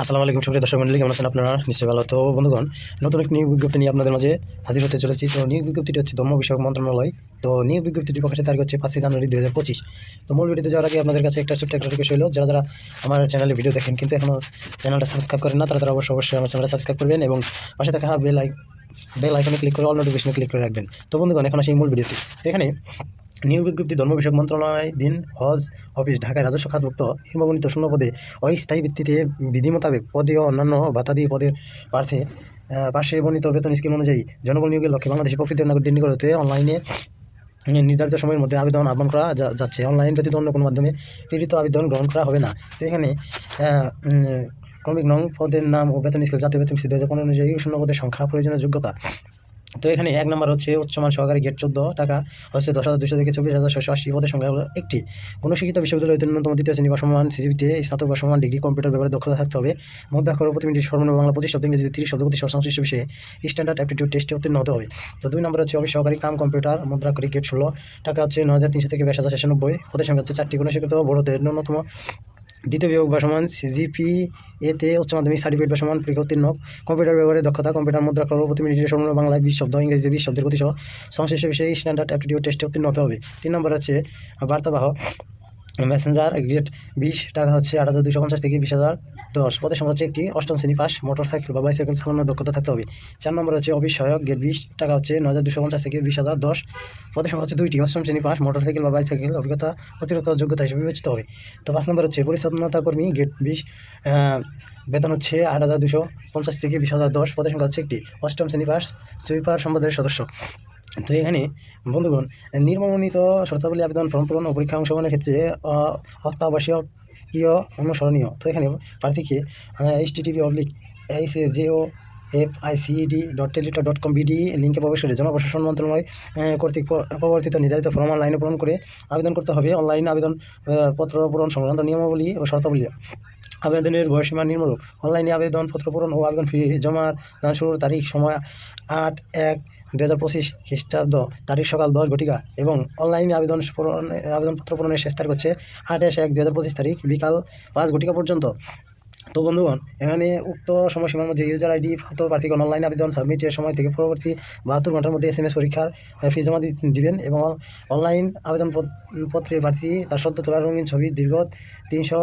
আসসালামু আলাইকুম সুপ্রিয় দর্শক মন্ডলী, কেমন আছেন আপনারা? নিশ্চয়ই ভালো তো বন্ধুগণ, নতুন একটি নিয়োগ বিজ্ঞপ্তি নিয়ে আপনাদের মাঝে হাজির হতে চলেছি। তো নিয়োগ বিজ্ঞপ্তিটি হচ্ছে ধর্ম বিষয়ক মন্ত্রণালয়। তো নিয়োগ বিজ্ঞপ্তিটি প্রকাশের তারিখ হচ্ছে পাঁচই জানুয়ারি দু হাজার পঁচিশ। তো মূল ভিডিওতে যাওয়ার আগে আপনাদের কাছে একটা ছোট্ট একটা রিকোয়েস্ট হলো যারা যারা আমার চ্যানেলে ভিডিও দেখেন কিন্তু এখনও চ্যানেলটা সাবস্ক্রাইব করেন না, তারা তারা অবশ্যই অবশ্যই আমার চ্যানেলটা সাবস্ক্রাইব করবেন এবং পাশে থাকা বেল আই বেল আইকনে ক্লিক করে অল নোটিফিকেশনে ক্লিক করে রাখবেন। তো বন্ধুগণ, এখন আসি মূল ভিডিওতে এখানে নিয়োগ বিজ্ঞপ্তি ধর্ম বিষয়ক মন্ত্রণালয় দিন হজ অফিস ঢাকায় রাজস্ব খাতভুক্ত নির্বাচিত শূন্য পদে অস্থায়ী ভিত্তিতে বিধি মোতাবেক পদে ও অন্যান্য ভাতাদি পদের প্রার্থে আহ, পাশে বর্ণিত বেতন স্কিম অনুযায়ী জনবল নিয়োগের লক্ষ্যে বাংলাদেশে প্রকৃত নাগরিক নিকট হতে অনলাইনে নির্ধারিত সময়ের মধ্যে আবেদন আহ্বান করা যাচ্ছে। অনলাইন ব্যতীত অন্য কোনো মাধ্যমে প্রেরিত আবেদন গ্রহণ করা হবে না। তো এখানে ক্রমিক নং পদের নাম ও বেতন স্কেল জাতীয় বেতন দু হাজার পনেরো অনুযায়ী শূন্য পদের সংখ্যা প্রয়োজনীয় যোগ্যতা তো এখানে এক নম্বর হচ্ছে উচ্চমান সহকারী গেট চোদ্দ টাকা হচ্ছে দশ হাজার দুশো থেকে চব্বিশ হাজার ছশো আশি পদের সংখ্যা হলো একটি। কোনো শিক্ষিত বিশ্ববিদ্যালয় হতে ন্যূনতম দ্বিতীয় শ্রেণি বা সিজিপিতে স্নাতক বা ডিগ্রি কম্পিউটার ব্যাপারে দক্ষতা থাকতে হবে। মধ্যাক্ষর প্রতি মিনিট সর্বনিম্ন বাংলা পঁচিশ শব্দ ইংরেজিতে তিরিশ শব্দ প্রতি সংশ্লিষ্ট বিষয়ে স্ট্যান্ডার্ড অ্যাপটিটিউড টেস্টে উত্তীর্ণ হতে হবে। তো দুই নম্বর হচ্ছে অফিস সহকারী কাম কম্পিউটার মুদ্রাক্ষরিক গেট ষোলো, টাকা হচ্ছে ন হাজার তিনশো থেকে বাইশ হাজার ছেষানব্বই পদের সংখ্যা হচ্ছে চারটি কোনো শিক্ষিত বড়দের ন্যূনতম দ্বিতীয় বিভাগ বা সমান সিজিপি এতে উচ্চ মাধ্যমিক সার্টিফিকেট বা সমান পরীক্ষা উত্তীর্ণ কম্পিউটার ব্যবহারের দক্ষতা কম্পিউটার মুদ্রা করব প্রতি মিনিটে সর্বনিম্ন বাংলায় বিশ শব্দ ইংরেজিতে বিশ শব্দের গতি সহ সংশ্লিষ্ট বিষয়ে স্ট্যান্ডার্ড অ্যাপটিটিউড টেস্টে উত্তীর্ণ হতে হবে। তিন নম্বর আছে বার্তাবাহ মেসেঞ্জার গ্রেড বিশ টাকা হচ্ছে আট হাজার দুশো পঞ্চাশ থেকে বিশ হাজার দশ। পদের সংখ্যা হচ্ছে একটি অষ্টম শ্রেণি পাস মোটর সাইকেল বা বাইসাইকেল সামান্য দক্ষতা থাকতে হবে। চার নম্বর হচ্ছে অফিস সহায়ক গেট বিশ, টাকা হচ্ছে ন হাজার দুশো পঞ্চাশ থেকে বিশ হাজার দশ। পদের সংখ্যা হচ্ছে দুইটি অষ্টম শ্রেণি পাস মোটর সাইকেল বা বাইসাইকেল অভিজ্ঞতা অতিরিক্ত যোগ্যতা হিসেবে বিবেচিত হবে। তো পাঁচ নম্বর হচ্ছে পরিচ্ছন্নতা কর্মী, গেট বিশ বেতন হচ্ছে আট হাজার দুশো পঞ্চাশ থেকে বিশ হাজার দশ। পদের সংখ্যা হচ্ছে একটি অষ্টম শ্রেণি পাস, সুইপার সম্পদের সদস্য। তো এখানে বন্ধুগণ নির্মাণিত শর্তাবলী আবেদন ফর্ম পূরণ ও পরীক্ষা অংশগ্রহণের ক্ষেত্রে অত্যাবশ্যকীয় অনুসরণীয়। তো এখানে প্রার্থীকে H TV oblique H A J O F I CED dot teleta dot com BD লিঙ্কে প্রবেশ করে জনপ্রশাসন মন্ত্রণালয় কর্তৃক প্রবর্তিত নির্ধারিত ফর্ম অনলাইনে পূরণ করে আবেদন করতে হবে। অনলাইন আবেদন পত্র পূরণ সংক্রান্ত নিয়মাবলী ও শর্তাবলী আবেদনের বয়সীমা নিম্নরূপ অনলাইনে আবেদনপত্র পূরণ ও আবেদন ফি জমা দান শুরুর তারিখ, সময় আট এক দু হাজার পঁচিশ খ্রিস্টাব্দ তারিখ সকাল দশ ঘটিকা এবং অনলাইনে আবেদন পূরণ, আবেদনপত্র পূরণের শেষ তারিখ হচ্ছে আঠাশ এক দু হাজার পঁচিশ তারিখ বিকাল পাঁচ ঘটিকা পর্যন্ত। তো বন্ধুগণ, এখানে উক্ত সময়সীমার মধ্যে ইউজার আইডি ফটো প্রার্থীগণ অনলাইন আবেদন সাবমিটের সময় থেকে পরবর্তী বাহাত্তর ঘণ্টার মধ্যে এস এম এস পরীক্ষার ফি জমা দিবেন এবং অনলাইন আবেদন পত্রে প্রার্থী, তার সদ্য তোলা রঙিন ছবি দীর্ঘ তিনশো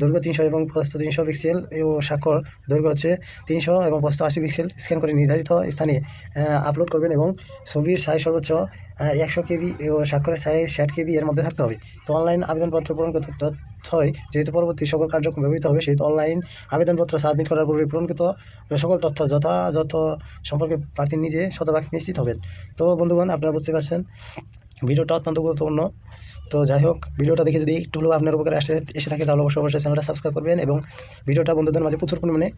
দৈর্ঘ্য তিনশো এবং প্রস্থ তিনশো পিক্সেল ও স্বাক্ষর। দৈর্ঘ্য হচ্ছে তিনশো এবং প্রস্থ আশি পিক্সেল স্ক্যান করে নির্ধারিত স্থানে আপলোড করবেন এবং ছবির সাইজ সর্বোচ্চ একশো কেবি ও স্বাক্ষরের সাইজ ষাট কেবি এর মধ্যে থাকতে হবে। তো অনলাইন আবেদনপত্র পূরণ পূরণকৃত তথ্যই যেহেতু পরবর্তী সকল কার্যক্রম ব্যবহৃত হবে, সেহেতু অনলাইন আবেদনপত্র সাবমিট করার পূর্বে পূরণকৃত সকল তথ্য যথাযথ সম্পর্কে প্রার্থী নিজে শতভাগ নিশ্চিত হবেন। তো বন্ধুগণ, আপনারা বুঝতে পারছেন ভিডিওটা অত্যন্ত গুরুত্বপূর্ণ। তো যাই হোক, ভিডিওটা দেখে যদি একটু হলেও আপনার উপকারে আসে এসে থাকে, তাহলে অবশ্যই অবশ্যই চ্যানেলটা সাবস্ক্রাইব করবেন এবং ভিডিওটা বন্ধুদের মাঝে প্রচুর পরিমাণে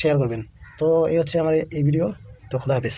শেয়ার করবেন। তো এই হচ্ছে আমার এই ভিডিও তো খুদা হাফেজ।